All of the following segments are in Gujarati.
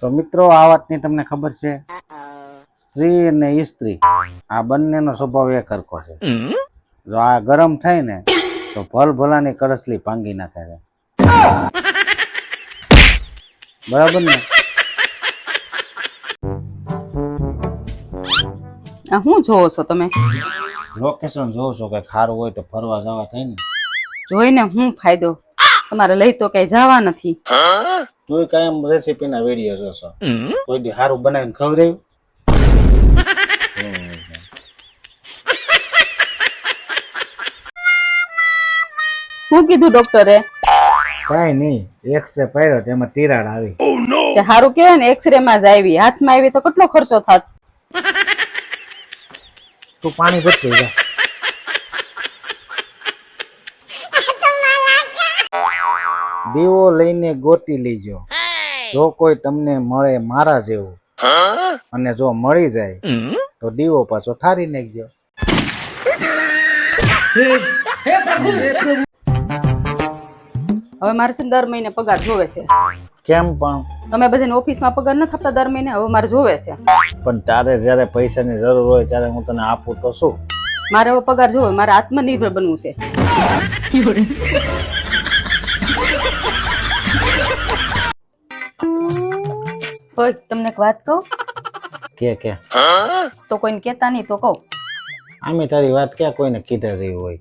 તો મિત્રો આ વાતની તમને ખબર છે? સ્ત્રી અને ઈસ્ત્રી આ બંનેનો સ્વભાવ એક હરખો છે. જો આ ગરમ થાય ને તો ભલ ભલાની કરસલી ભાંગી નાખે છે. બરાબર ને? આ શું જોવો છો તમે? લોકેશન જોવો છો કે ખારું હોય તો ફરવા જવા થાય ને? જોઈને હું ફાયદો તમારે લઈ તો કઈ જવા નથી. તું કાયમ રેસીપીના વીડિયો જોશો. કોઈ દી સારું બનાવીને ખવડાવ્યું શું કીધું ડોક્ટરે? કઈ નહીં એક્સરે પાડ્યો તેમાં તિરાડ આવી. કે સારું કહેવાય ને એક્સરે માં જ આવી. હાથમાં આવી તો કેટલો ખર્ચો થાત? તું પાણી ભરતી જા. દીવો લઈને ગોતી લેજો. જો કોઈ તમને મળે મારા જેવું અને જો મળી જાય તો દીવો પાછો ઠારી નાખજો. હવે મારે છે દર મહિને પગાર જોવે છે. કેમ પણ? તમે બધાને ઓફિસમાં પગાર નથી આપતા દર મહિને? હવે મારે જોવે છે. પણ તારે જ્યારે પૈસાની જરૂર હોય ત્યારે હું તને આપું તો શું? મારે હવે પગાર જોવે મારે આત્મનિર્ભર બનવું છે. હોય તમને એક વાત કહું? કે કે. તો કોઈને કહેતા નહીં તો કહું. આમે તારી વાત ક્યાં કોઈને કીધા રહી હોય?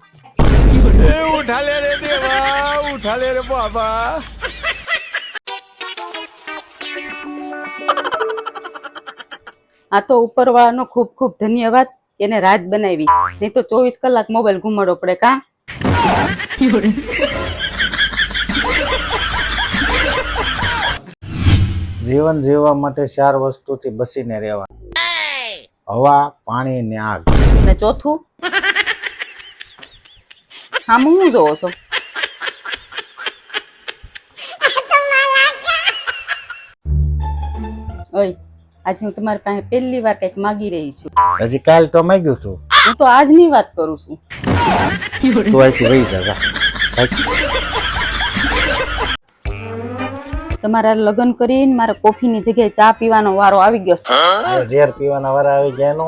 આ તો ઉપરવાળાનો ખૂબ ખૂબ ધન્યવાદ એને રાત બનાવી. નહીં તો ચોવીસ કલાક મોબાઈલ ઘુમાડો પડે કા? જીવન જીવવા માટે ચાર વસ્તુથી બસીને રહેવા હવા પાણી ને આગ. ને ચોથું? હા હું જોવો છો? ઓય આજે હું તમારી પાસે પહેલી વાર કંઈક માગી રહી છું. હજી કાલ તો માંગ્યું તું. હું તો આજની વાત કરું છું. તું અહીંથી વહી જા. તમારા લગ્ન કરીને મારે કોફીની જગ્યાએ ચા પીવાનો વારો આવી ગયો છે. ઝેર પીવાનો વારો આવી ગયા નો.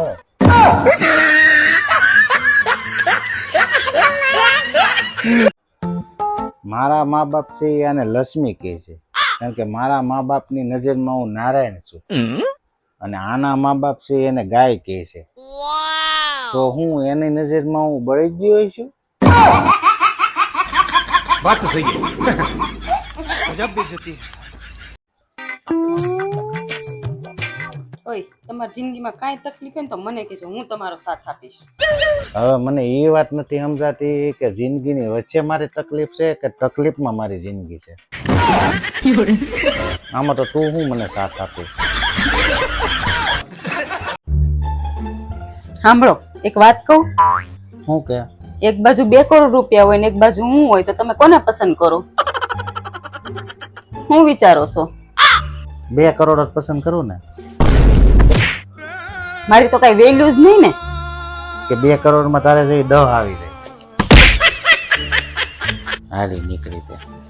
મારા મા બાપ છે એને લક્ષ્મી કહે છે. કારણ કે મારા મા બાપની નજરમાં હું નારાયણ છું. અને આના મા બાપ છે એને ગાય કહે છે. તો હું એની નજરમાં હું બળી ગયો છું. વાત થઈ ગઈ. ગજબ બેજતી ઓય તમારી જિંદગીમાં કાંઈ તકલીફ હોય ને તો મને કહેજો હું તમારો સાથ આપીશ. હવે મને એ વાત નથી સમજાતી કે જિંદગીની વચ્ચે મારી તકલીફ છે કે તકલીફમાં મારી જિંદગી છે? આમાં તો તું હું મને સાથ આપી સાંભળો એક વાત કહું? હું કે? એક બાજુ બે કરોડ રૂપિયા હોય ને એક બાજુ હું હોય તો તમે કોને પસંદ કરો? હું વિચારો છો? બે કરોડ જ પસંદ કરું ને? મારી તો કઈ વેલ્યુ જ નહીં ને. કે બે કરોડમાં તારે જેવી દહ આવી જાય. હાલી નીકળી ત્યાં.